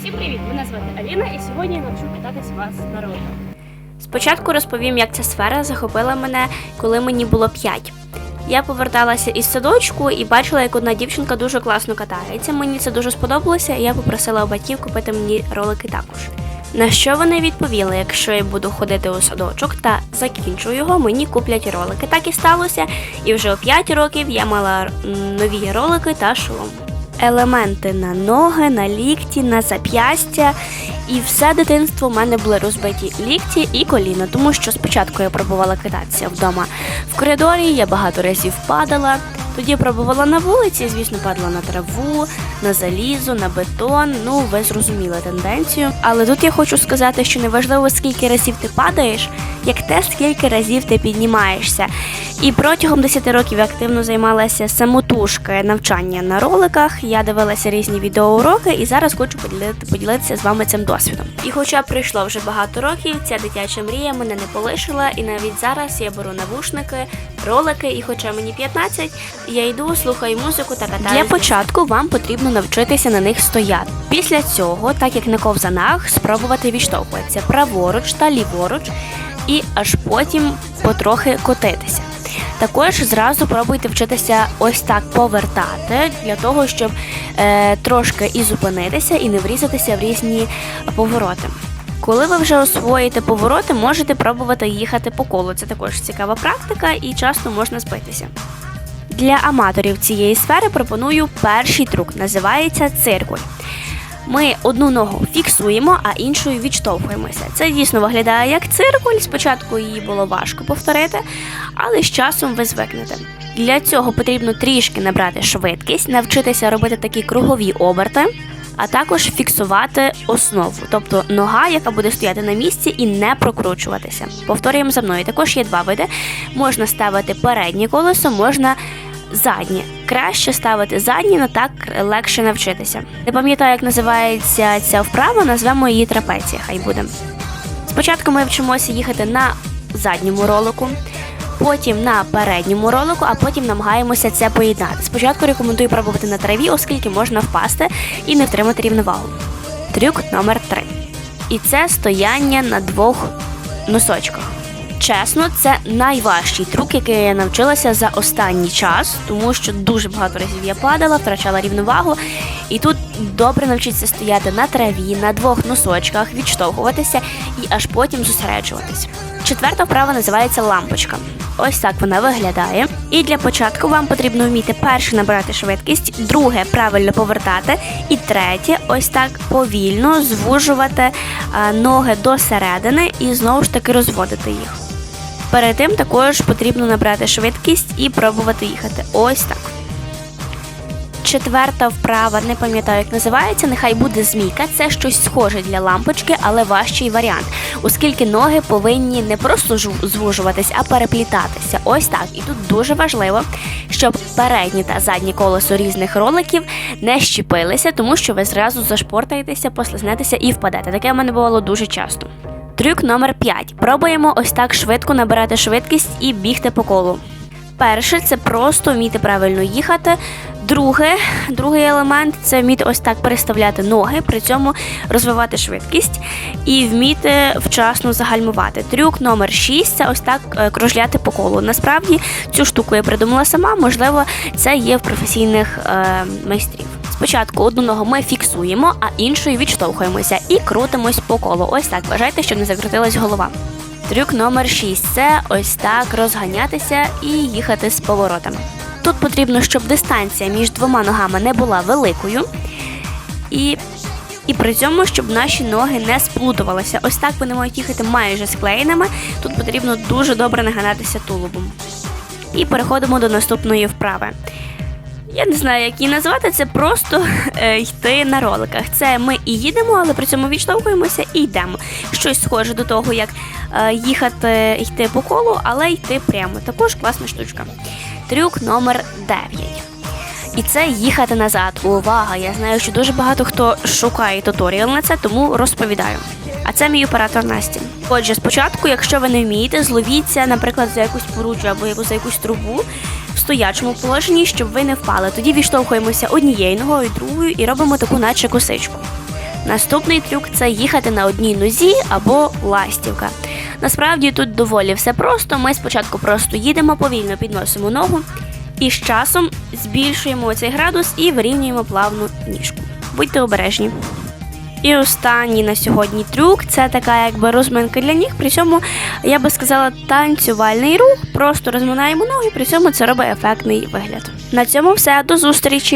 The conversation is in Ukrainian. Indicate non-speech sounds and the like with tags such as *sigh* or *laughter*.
Усім привіт! Мене звати Аліна і сьогодні я навчу кататись вас на роликах. Спочатку розповім, як ця сфера захопила мене, коли мені було 5. Я поверталася із садочку і бачила, як одна дівчинка дуже класно катається. Мені це дуже сподобалося, і я попросила у батьків купити мені ролики також. На що вони відповіли, якщо я буду ходити у садочок та закінчу його, мені куплять ролики. Так і сталося, і вже у 5 років я мала нові ролики та шолом. Елементи на ноги, на лікті, на зап'ястя. І все дитинство в мене були розбиті лікті і коліна, тому що спочатку я пробувала кататися вдома в коридорі, я багато разів падала. Тоді пробувала на вулиці, звісно, падала на траву, на залізо, на бетон. Ну, ви зрозуміли тенденцію. Але тут я хочу сказати, що неважливо, скільки разів ти падаєш, як те, скільки разів ти піднімаєшся. І протягом 10 років я активно займалася самотужки навчання на роликах. Я дивилася різні відеоуроки і зараз хочу поділити, поділитися з вами цим досвідом. І хоча пройшло вже багато років, ця дитяча мрія мене не полишила, і навіть зараз я беру навушники, ролики, і хоча мені 15, я йду, слухаю музику та катаюсь. Для початку вам потрібно навчитися на них стояти. Після цього, так як на ковзанах, спробувати відштовхуватися праворуч та ліворуч, і аж потім потрохи котитися. Також зразу пробуйте вчитися ось так повертати для того, щоб е, трошки і зупинитися і не врізатися в різні повороти. Коли ви вже освоїте повороти, можете пробувати їхати по колу. Це також цікава практика і часто можна збитися. Для аматорів цієї сфери пропоную перший трюк. Називається циркуль. Ми одну ногу фіксуємо, а іншою відштовхуємося. Це дійсно виглядає як циркуль. Спочатку її було важко повторити, але з часом ви звикнете. Для цього потрібно трішки набрати швидкість, навчитися робити такі кругові оберти, а також фіксувати основу, тобто нога, яка буде стояти на місці і не прокручуватися. Повторюємо за мною. Також є два види: можна ставити переднє колесо, можна заднє. Краще ставити заднє, але так легше навчитися. Не пам'ятаю, як називається ця вправа, назвемо її трапеція, хай буде. Спочатку ми вчимося їхати на задньому ролику, потім на передньому ролику, а потім намагаємося це поєднати. Спочатку рекомендую пробувати на траві, оскільки можна впасти і не втримати рівновагу. Трюк номер 3. І це стояння на двох носочках. Чесно, це найважчий трюк, який я навчилася за останній час, тому що дуже багато разів я падала, втрачала рівновагу. І тут добре навчитися стояти на траві, на двох носочках, відштовхуватися і аж потім зосереджуватись. Четверта вправа називається лампочка. Ось так вона виглядає. І для початку вам потрібно вміти перше набирати швидкість, друге правильно повертати, і третє, ось так повільно звужувати е, ноги до середини і знову ж таки розводити їх. Перед тим також потрібно набрати швидкість і пробувати їхати. Ось так. Четверта вправа, не пам'ятаю, як називається, нехай буде змійка. Це щось схоже для лампочки, але важчий варіант, оскільки ноги повинні не просто жу- звужуватись, а переплітатися. Ось так. І тут дуже важливо, щоб переднє та заднє колесо різних роликів не щепилися, тому що ви зразу зашпортаєтеся, послизнетеся і впадете. Таке в мене бувало дуже часто. Трюк номер 5. Пробуємо ось так швидко набирати швидкість і бігти по колу. Перше це просто вміти правильно їхати. Друге, другий елемент це вміти ось так переставляти ноги, при цьому розвивати швидкість і вміти вчасно загальмувати. Трюк номер 6 це ось так е, кружляти по колу. Насправді цю штуку я придумала сама, можливо, це є в професійних е, майстрів. Спочатку одну ногу ми фіксуємо, а іншою відштовхуємося і крутимось по колу. Ось так. Вважайте, щоб не закрутилась голова. Трюк номер 6 це ось так розганятися і їхати з поворотами. Тут потрібно, щоб дистанція між двома ногами не була великою, і, і при цьому, щоб наші ноги не сплутувалися. Ось так вони мають їхати майже склеєними. Тут потрібно дуже добре наганатися тулубом. І переходимо до наступної вправи. Я не знаю, як її назвати, це просто *laughs* е, йти на роликах. Це ми і їдемо, але при цьому відштовхуємося і йдемо. Щось схоже до того, як е, їхати, йти по колу, але йти прямо. Також класна штучка. Трюк номер 9. І це їхати назад. Увага! Я знаю, що дуже багато хто шукає туторіал на це, тому розповідаю. А це мій оператор Насті. Отже, спочатку, якщо ви не вмієте, зловіться, наприклад, за якусь поручу або за якусь трубу стоячому положенні, щоб ви не впали. Тоді відштовхуємося однією ногою, другою і робимо таку, наче косичку. Наступний трюк це їхати на одній нозі або ластівка. Насправді тут доволі все просто. Ми спочатку просто їдемо повільно, підносимо ногу і з часом збільшуємо цей градус і вирівнюємо плавну ніжку. Будьте обережні. І останній на сьогодні трюк це така якби розминка для ніг. При цьому я би сказала танцювальний рух. Просто розминаємо ноги, при цьому це робить ефектний вигляд. На цьому все. До зустрічі!